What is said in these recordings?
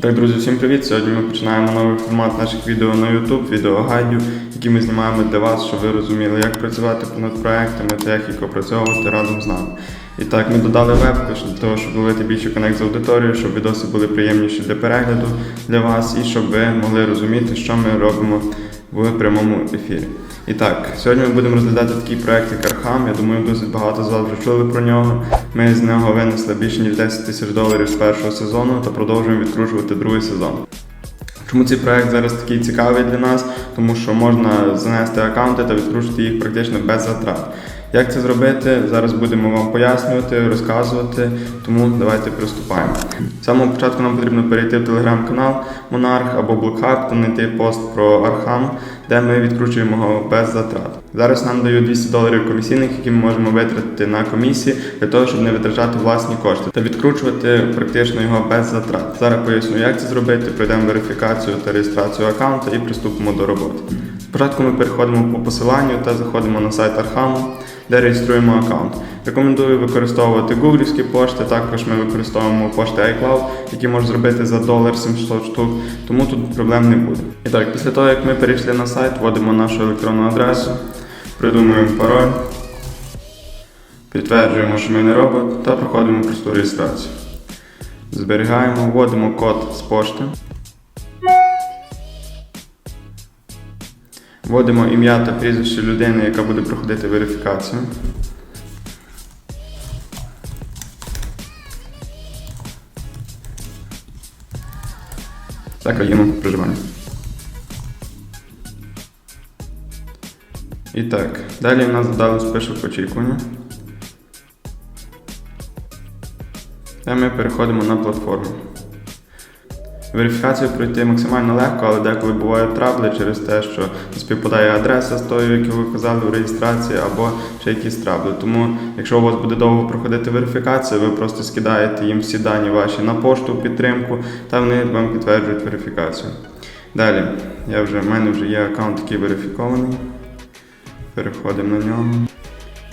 Так, друзі, всім привіт! Сьогодні ми починаємо новий формат наших відео на YouTube, відеогайдів, які ми знімаємо для вас, щоб ви розуміли, як працювати над проектами та як їх опрацьовувати разом з нами. І так, ми додали вебку для того, щоб ловити більше конект з аудиторією, щоб відоси були приємніші для перегляду для вас і щоб ви могли розуміти, що ми робимо в прямому ефірі. І так, сьогодні ми будемо розглядати такий проект, як Архам. Я думаю, досить багато з вас вже чули про нього. Ми з нього винесли більше ніж 10 тисяч доларів з першого сезону та продовжуємо відкручувати другий сезон. Чому цей проект зараз такий цікавий для нас? Тому що можна занести аккаунти та відкручувати їх практично без затрат. Як це зробити? Зараз будемо вам пояснювати, розказувати, тому давайте приступаємо. З самого початку нам потрібно перейти в телеграм-канал Монарх або Блокхаб та знайти пост про Архам, де ми відкручуємо його без затрат. Зараз нам дають 200 доларів комісійних, які ми можемо витратити на комісії для того, щоб не витрачати власні кошти та відкручувати практично його без затрат. Зараз поясню, як це зробити. Пройдемо верифікацію та реєстрацію акаунту і приступимо до роботи. Спочатку ми переходимо по посиланню та заходимо на сайт Архаму, де реєструємо аккаунт. Рекомендую використовувати гуглівські пошти, також ми використовуємо пошти iCloud, які можна зробити за долар 700 штук, тому тут проблем не буде. І так, після того, як ми перейшли на сайт, вводимо нашу електронну адресу, придумуємо пароль, підтверджуємо, що ми не робот, та проходимо просту реєстрацію. Зберігаємо, вводимо код з пошти. Вводимо ім'я та прізвище людини, яка буде проходити верифікацію. Та країну проживання. І так, далі в нас дали список очікування. Та ми переходимо на платформу. Верифікацію пройти максимально легко, але деколи бувають трабли через те, що не співпадає адреса з тою, яку ви казали в реєстрації, або ще якісь трабли. Тому, якщо у вас буде довго проходити верифікацію, ви просто скидаєте їм всі дані ваші на пошту підтримку, та вони вам підтверджують верифікацію. Далі, я вже, в мене вже є аккаунт, який верифікований. Переходимо на нього.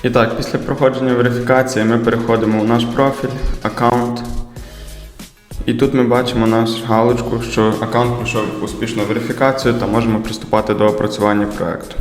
І так, після проходження верифікації ми переходимо у наш профіль, аккаунт. І тут ми бачимо нашу галочку, що аккаунт пройшов успішну верифікацію та можемо приступати до опрацювання проекту.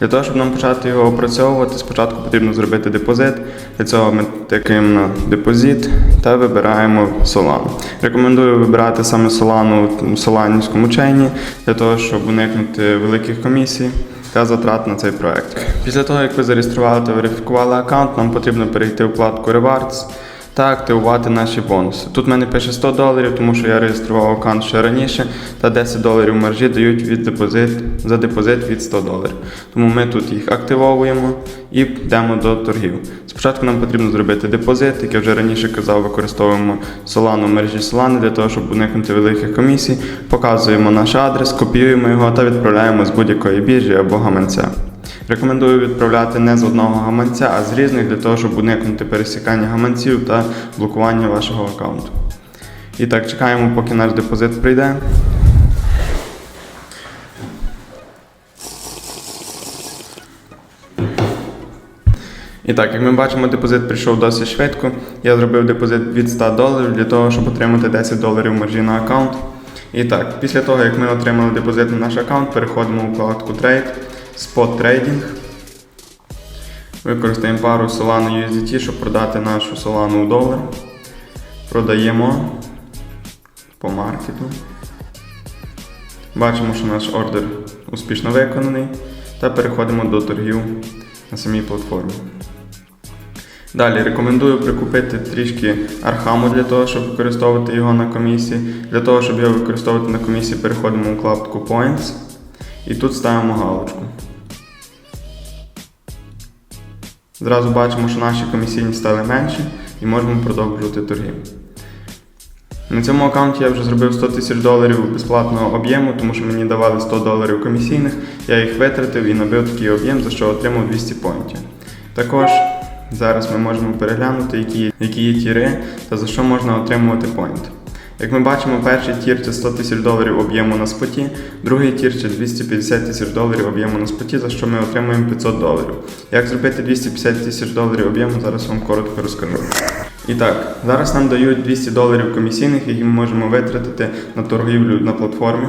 Для того, щоб нам почати його опрацьовувати, спочатку потрібно зробити депозит. Для цього ми тикаємо на депозит та вибираємо Solana. Рекомендую вибирати саме Solana в соланівському чейні, для того, щоб уникнути великих комісій та затрат на цей проект. Після того, як ви зареєстрували та верифікували аккаунт, нам потрібно перейти в вкладку Rewards та активувати наші бонуси. Тут в мене пише 100 доларів, тому що я реєстрував аккаунт ще раніше, та 10 доларів маржі дають від депозит, за депозит від 100 доларів. Тому ми тут їх активовуємо і йдемо до торгів. Спочатку нам потрібно зробити депозит, як я вже раніше казав, використовуємо Solana мережі Solana для того, щоб уникнути великих комісій. Показуємо наш адрес, копіюємо його та відправляємо з будь-якої біржі або гаманця. Рекомендую відправляти не з одного гаманця, а з різних для того, щоб уникнути пересікання гаманців та блокування вашого аккаунту. І так, чекаємо, поки наш депозит прийде. І так, як ми бачимо, депозит прийшов досить швидко. Я зробив депозит від 100 доларів для того, щоб отримати 10 доларів маржі на аккаунт. І так, після того, як ми отримали депозит на наш аккаунт, переходимо у вкладку Trade, Spot Trading. Використаємо пару Solana USDT, щоб продати нашу Solana у долар. Продаємо по маркету. Бачимо, що наш ордер успішно виконаний. Та переходимо до торгів на самій платформі. Далі рекомендую прикупити трішки архаму для того, щоб використовувати його на комісії. Для того, щоб його використовувати на комісії, переходимо у вкладку Points і тут ставимо галочку. Зразу бачимо, що наші комісійні стали менші і можемо продовжувати торги. На цьому аккаунті я вже зробив 100 тисяч доларів безплатного об'єму, тому що мені давали 100 доларів комісійних, я їх витратив і набив такий об'єм, за що отримав 200 поінтів. Також зараз ми можемо переглянути, які є, які є тіри та за що можна отримувати поінт. Як ми бачимо, перший тір це 100 тисяч доларів об'єму на споті, другий тір це 250 тисяч доларів об'єму на споті, за що ми отримуємо 500 доларів. Як зробити 250 тисяч доларів об'єму, зараз вам коротко розкажу. І так, зараз нам дають 200 доларів комісійних, які ми можемо витратити на торгівлю на платформі.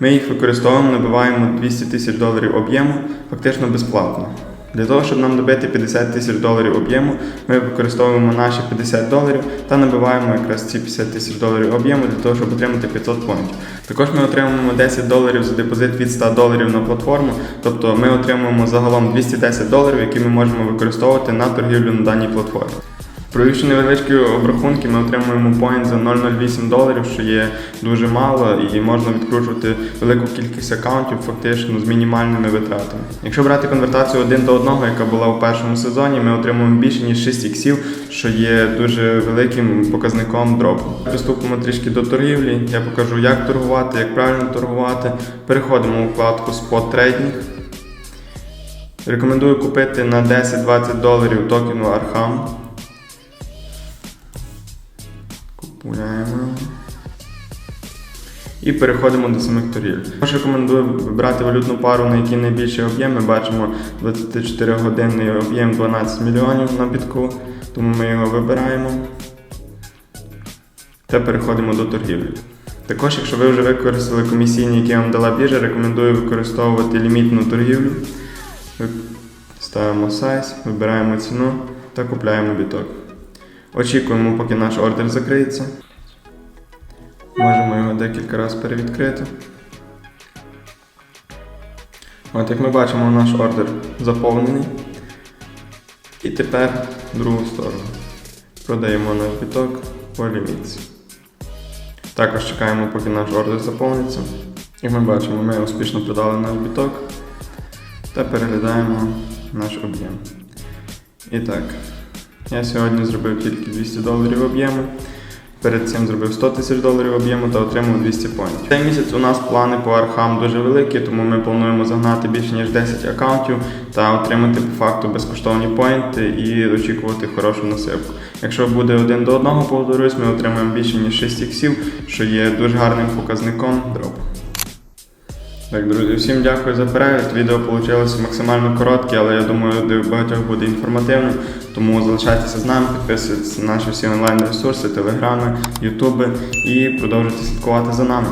Ми їх використовуємо, набиваємо 200 тисяч доларів об'єму фактично безплатно. Для того, щоб нам добити 50 тисяч доларів об'єму, ми використовуємо наші 50 доларів та набиваємо якраз ці 50 тисяч доларів об'єму для того, щоб отримати 500 поінтів. Також ми отримуємо 10 доларів за депозит від 100 доларів на платформу, тобто ми отримуємо загалом 210 доларів, які ми можемо використовувати на торгівлю на даній платформі. Провівши невеличкі обрахунки, ми отримуємо поінт за 0,08 доларів, що є дуже мало, і можна відкручувати велику кількість аккаунтів фактично з мінімальними витратами. Якщо брати конвертацію один до одного, яка була у першому сезоні, ми отримуємо більше ніж 6 іксів, що є дуже великим показником дропу. Приступимо трішки до торгівлі. Я покажу, як торгувати, як правильно торгувати. Переходимо у вкладку Spot Trading. Рекомендую купити на 10-20 доларів токену Arham. Купуємо. І переходимо до самих торгівель. Також рекомендую вибрати валютну пару, на якій найбільший об'єм. Ми бачимо 24-годинний об'єм 12 мільйонів на бітку, тому ми його вибираємо та переходимо до торгівлі. Також, якщо ви вже використали комісійні, які вам дала біржа, рекомендую використовувати лімітну торгівлю. Ставимо сайз, вибираємо ціну та купляємо біток. Очікуємо, поки наш ордер закриється. Можемо його декілька разів перевідкрити. От як ми бачимо, наш ордер заповнений. І тепер в другу сторону. Продаємо наш біток по лімітці. Також чекаємо, поки наш ордер заповниться. Як ми бачимо, ми успішно продали наш біток та переглядаємо наш об'єм. І так, я сьогодні зробив тільки 200 доларів об'єму. Перед цим зробив 100 тисяч доларів об'єму та отримав 200 поінтів. Цей місяць у нас плани по архам дуже великі, тому ми плануємо загнати більше ніж 10 аккаунтів та отримати по факту безкоштовні поінти і очікувати хорошу насипку. Якщо буде один до одного, повторюсь, ми отримаємо більше ніж 6 іксів, що є дуже гарним показником дропу. Так, друзі, всім дякую за перегляд. Відео вийшло максимально коротке, але я думаю, для багатьох буде інформативним. Тому залишайтеся з нами, підписуйтесь на наші всі онлайн ресурси, телеграми, ютуби і продовжуйте слідкувати за нами.